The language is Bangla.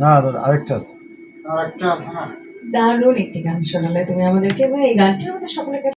দাদা আরেকটা আছে। আরেকটা আছে না? দারুণ একটি গান শোনালে তুমি আমাদেরকে। এবং এই গানটি আমাদের সকলের কাছে